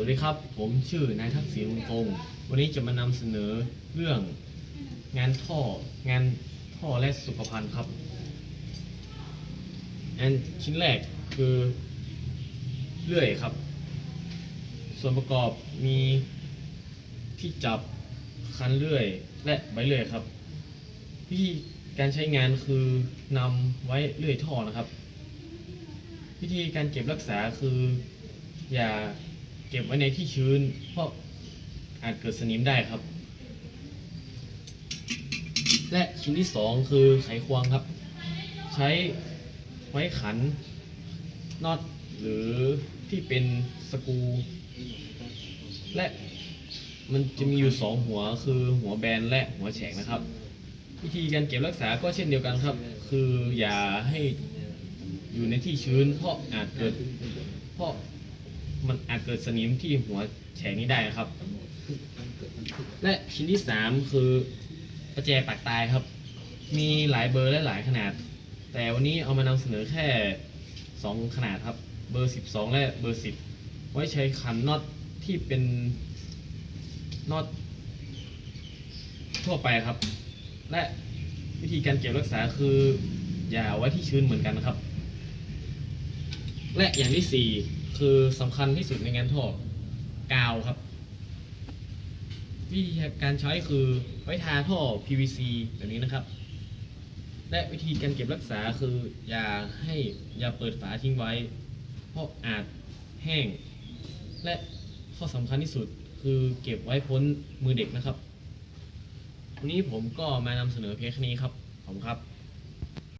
วัสดีครับ ผมชื่อนายทักษิณวงศ์คงวันนี้จะมานำเสนอเรื่องงานท่องานท่อและสุขภัณฑ์ครับอันชิ้นแรกคือเลื่อยครับ ส่วนประกอบมีที่จับคันเลื่อยและใบเลื่อยครับวิธีการใช้งานคือนำไว้เลื่อยท่อนะครับ วิธีการเก็บรักษาคืออย่า เก็บไว้ในที่ชื้น เพราะอาจเกิดสนิมได้ครับ และชิ้นที่สองคือไขควงครับ ใช้ไว้ขันน็อตหรือที่เป็นสกรูและมันจะมีอยู่สองหัวคือหัวแบนและหัวแฉกนะครับ วิธีการเก็บรักษาก็เช่นเดียวกันครับ คืออย่าให้อยู่ในที่ชื้นเพราะอาจเกิดเพราะ มันอาจเกิดสนิมที่หัวแฉกนี้ได้ครับ และชิ้นที่สามคือประแจปากตายครับ มีหลายเบอร์และหลายขนาด แต่วันนี้เอามานำเสนอแค่สองขนาดครับ เบอร์สิบสองและเบอร์สิบไว้ใช้ขันน็อตที่เป็นน็อตทั่วไปครับ และวิธีการเก็บรักษาคืออย่าเอาไว้ที่ชื้นเหมือนกันนะครับ และอย่างที่สี่ คือสำคัญที่สุดในงานท่อกาวครับ วิธีการใช้คือไว้ทาท่อ PVC แบบนี้นะครับ และวิธีการเก็บรักษาคืออย่าให้อย่าเปิดฝาทิ้งไว้ เพราะอาจแห้ง และข้อสำคัญที่สุดคือเก็บไว้พ้นมือเด็กนะครับ วันนี้ผมก็มานำเสนอเพียงแค่นี้ครับ ขอบคุณครับ